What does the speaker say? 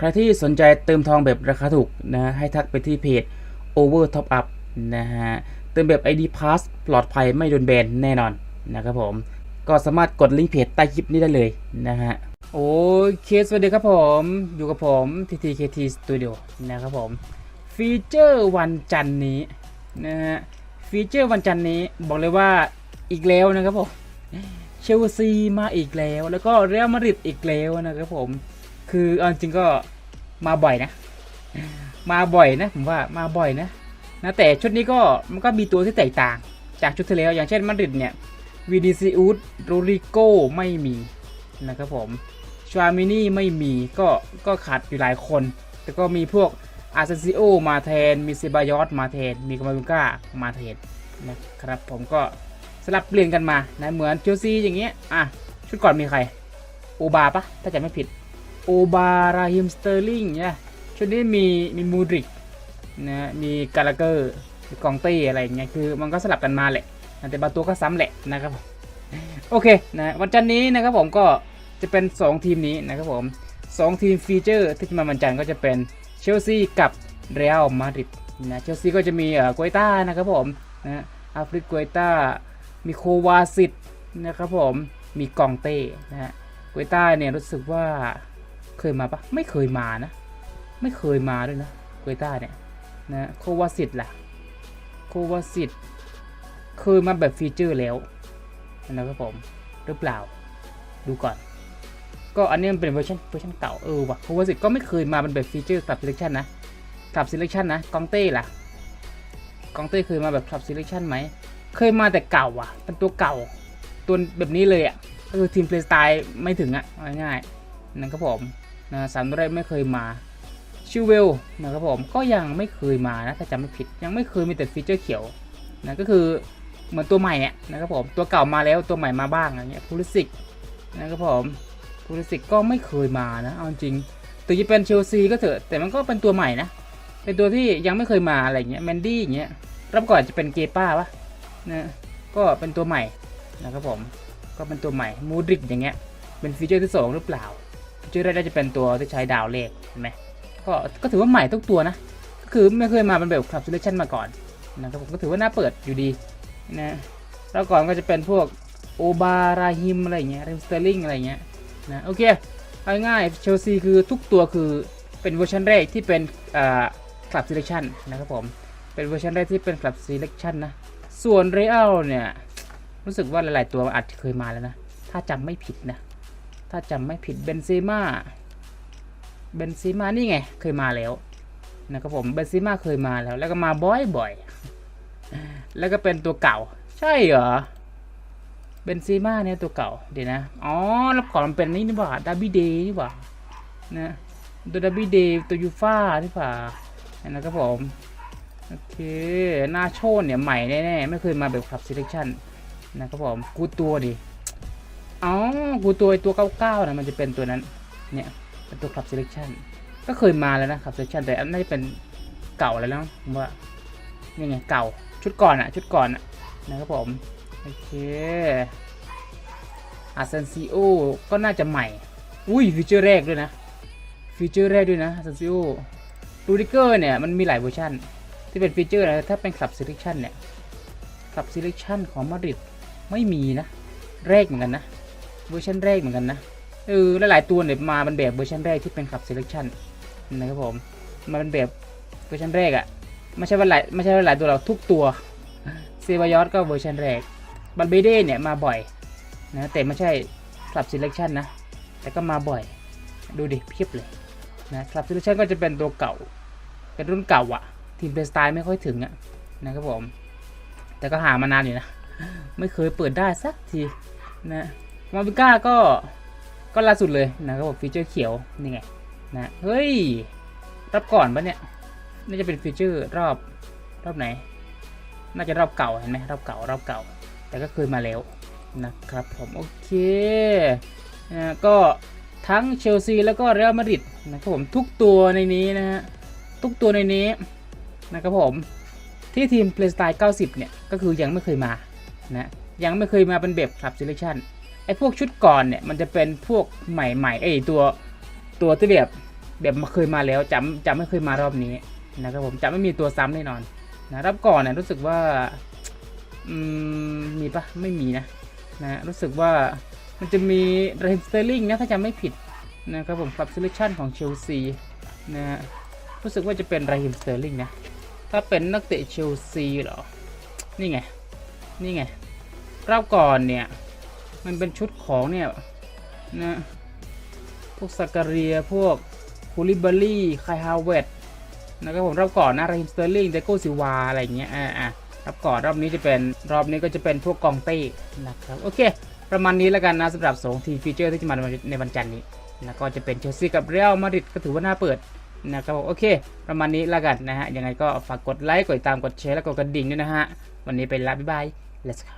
ใครที่สนใจเติมทองแบบราคาถูกนะให้ทักไปที่เพจ Over Top Up นะฮะเติมแบบ ID Pass ปลอดภัยไม่โดนแบนแน่นอนนะครับผม ก็สามารถกดลิงก์เพจใต้คลิปนี้ได้เลยนะฮะโอเคสวัสดีครับผม อยู่กับผม TTKT Studio นะครับผม ฟีเจอร์วันจันนี้นะฮะฟีเจอร์วันจันนี้บอกเลยว่าอีกแล้วนะครับผมเชลซีมาอีกแล้ว แล้วก็เรอัลมาดริดอีกแล้วนะครับผม คือเอาจริงก็มาบ่อยนะ มาบ่อยนะผมว่ามาบ่อยนะนะแต่ชุดนี้ก็มันก็มีตัวที่แตกต่าง จากชุดที่แล้วอย่างเช่นมาดริดเนี่ยวีดีซีอูดโรริโกไม่มีนะครับผมชวามินี่ไม่มีก็ก็ขาดอยู่หลายคน แต่ก็มีพวกอาร์เซนซิโอมาแทน มีเซบายอสมาแทน มีกามาลุก้ามาแทนนะครับผมก็สลับเปลี่ยนกันมานะเหมือนเชลซีอย่างเงี้ยอะชุดก่อนมีใครโอบาปะถ้าจะไม่ผิด โอบาราฮิมสเตอร์ลิงเนี่ยชุดนี้มีมีมูดริกนะมีกาลาเกอร์มีกองเต้อะไรอย่างเงี้ยคือมันก็สลับกันมาแหละ แต่บางตัวก็ซ้ำแหละนะครับผมโอเคนะวันจันทร์นี้นะครับผมก็จะเป็น 2 ทีมนี้นะครับผม 2 ทีมฟีเจอร์ที่จะมาวันจันทร์ก็จะเป็นเชลซีกับเรอัลมาดริดนะเชลซีก็จะมีเอ่อโกยต้านะครับผมนะอาฟริกโกยต้ามีโควาซิตนะครับผมมีกองเต้นะฮะโกยต้าเนี่ยรู้สึกว่า เคยมาปะไม่เคยมานะ ไม่เคยมาด้วยนะเกยต้าเนี่ยนะโควาสิตล่ะโควาสิตเคยมาแบบฟีเจอร์แล้วนะครับผมหรือเปล่าดูก่อน ก็อันนี้มันเป็นเวอร์ชันเวอร์ชันเก่าเออว่ะโควาสิตก็ไม่เคยมาเป็นแบบฟีเจอร์คลับ selection นะคลับ selection นะกองเต้ล่ะกองเต้เคยมาแบบคลับ selection ไหมเคยมาแต่เก่าอะ เป็นตัวเก่า ตัวแบบนี้เลยอะก็คือทีมเพลย์สไตล์ไม่ถึงอะง่ายๆนะครับผม นะสามตัวแรกไม่เคยมาชิวเวลนะครับผมก็ยังไม่เคยมานะถ้าจำไม่ผิดยังไม่เคยมีแต่ฟีเจอร์เขียวนะก็คือเหมือนตัวใหม่เนี่ยนะครับผมตัวเก่ามาแล้วตัวใหม่มาบ้างอะไรเงี้ยพูลิสิกนะครับผมพูลิสิกก็ไม่เคยมานะเอาจริงถึงจะเป็นเชลซีก็เถอะแต่มันก็เป็นตัวใหม่นะเป็นตัวที่ยังไม่เคยมาอะไรเงี้ยแมนดี้อย่างเงี้ยรับก่อนจะเป็นเกป้าปะนะก็เป็นตัวใหม่นะครับผมก็เป็นตัวใหม่มูดริกอย่างเงี้ยเป็นฟีเจอร์ที่สองหรือเปล่า ชื่อแรกจะเป็นตัวที่ใช้ดาวเลขเห็นไหมก็ก็ถือว่าใหม่ทุกตัวนะ ก็คือไม่เคยมาเป็นแบบคลับ selection มาก่อนนะครับผมก็ถือว่าน่าเปิดอยู่ดีนะแล้วก่อนก็จะเป็นพวกโอบาราฮิมอะไรเงี้ยเรมสเตอร์ลิงอะไรเงี้ยนะโอเคเอาง่ายเชลซีคือทุกตัวคือเป็นเวอร์ชันแรกที่เป็นคลับ selection นะครับผมเป็นเวอร์ชันแรกที่เป็นคลับ selection นะส่วนเรอัลเนี่ยรู้สึกว่าหลาย ๆ ตัวอาจจะเคยมาแล้วนะ ถ้าจำไม่ผิดนะ ถ้าจำไม่ผิดเบนซีมาเบนซีมานี่ไง เคยมาแล้วนะครับผมเบนซีมาเคยมาแล้ว แล้วก็มาบ่อยๆ แล้วก็เป็นตัวเก่า ใช่เหรอเบนซีมาเนี่ยตัวเก่าเดี๋ยวนะ อ๋อแล้วก่อนมันเป็นนี่นี่หว่าดาร์บี้เดย์นี่หว่านะตัวดาร์บี้เดย์ตัวยูฟ่านี่หว่านะครับผมโอเคหน้าโชนเนี่ยใหม่แน่ๆ ไม่เคยมาแบบขับ selection นะครับผมกูตัวดิ อ๋อกูตัวไอ้ตัว99นะมันจะเป็นตัวนั้น เนี่ยเป็นตัวคลับ selection ก็เคยมาแล้วนะคลับ selection แต่อันน่าจะเป็นเก่าแล้วนะผมว่านี่ไงเก่าชุดก่อนอะชุดก่อนอะนะครับผมโอเคอาเซนซิโอก็น่าจะใหม่ อุ้ยฟีเจอร์แรกด้วยนะฟีเจอร์แรกด้วยนะอาเซนซิโอรูดิเกอร์เนี่ยมันมีหลายเวอร์ชันที่เป็นฟีเจอร์นะถ้าเป็นคลับ selection เนี่ยคลับ selection ของมาดริดไม่มีนะแรกเหมือนกันนะ เวอร์ชันแรกเหมือนกันนะเออหลายๆตัวเนี่ยมาเป็นแบบเวอร์ชันแรกที่เป็นขับ selection นะครับผมมาเป็นแบบเวอร์ชันแรกอะ่ะไม่ใช่ว่าหลายไม่ใช่ว่าหลายตัวเราทุกตัวเซบายอสก็เวอร์ชันแรกบัลเบเด้เนี่ยมาบ่อยนะแต่ไม่ใช่ขับ selection นะแต่ก็มาบ่อย ดูดิเพียบเลยนะขับ selection ก็จะเป็นตัวเก่า เป็นรุ่นเก่าอะทีมเพลย์สไตล์ไม่ค่อยถึงอะนะครับผมแต่ก็หามานานอยู่นะ ไม่เคยเปิดได้สักทีนะ มาบิก้าก็ก็ล่าสุดเลยนะครับผมฟีเจอร์เขียวนี่ไงนะเฮ้ยรับก่อนปะเนี่ยน่าจะเป็นฟีเจอร์รอบรอบไหน น่าจะรอบเก่าเห็นไหมรอบเก่ารอบเก่า แต่ก็เคยมาแล้วนะครับผมโอเคนะก็ทั้งเชลซีแล้วก็เรอัลมาดริดนะครับผมทุกตัวในนี้นะฮะทุกตัวในนี้นะครับผมที่ทีม Playstyle 90 เนี่ย ก็คือยังไม่เคยมานะยังไม่เคยมาเป็นแบบคลับ selection ไอ้พวกชุดก่อนเนี่ยมันจะเป็นพวกใหม่ๆไอ้ตัวตัวที่แบบแบบมาเคยมาแล้วจะจะไม่เคยมารอบนี้นะครับผมจะไม่มีตัวซ้ำแน่นอนนะรอบก่อนเนี่ยรู้สึกว่าอืมมีปะไม่มีนะนะรู้สึกว่ามันจะมีเรนสเตอร์ลิงนะถ้าจำไม่ผิดนะครับผมกับ selection ของเชลซีนะฮะรู้สึกว่าจะเป็นไรฮิมสเตอร์ลิงนะถ้าเป็นนักเตะเชลซีเหรอ นี่ไง นี่ไงรอบก่อนเนี่ย มันเป็นชุดของเนี่ยนะพวกซาการียพวกคูลิบารี่ไคฮาวเวตนะครับผมรอบก่อนนะราฮิมสเตอร์ลิงเดโกซิวาอะไรเงี้ยอ่าอ่ารอบก่อนรอบนี้จะเป็นรอบนี้ก็จะเป็นพวกกองเต้นะครับโอเค ประมาณนี้แล้วกันนะสำหรับ2ทีฟีเจอร์ที่จะมาในวันจันทร์นี้นะก็จะเป็นเชลซีกับเรอัลมาดริดก็ถือว่าน่าเปิดนะครับผมโอเค ประมาณนี้แล้วกันนะฮะยังไงก็ฝากกดไลค์กดติดตามกดแชร์แล้วก็กดกระดิ่งด้วยนะฮะวันนี้ไปละบ๊ายบาย let's go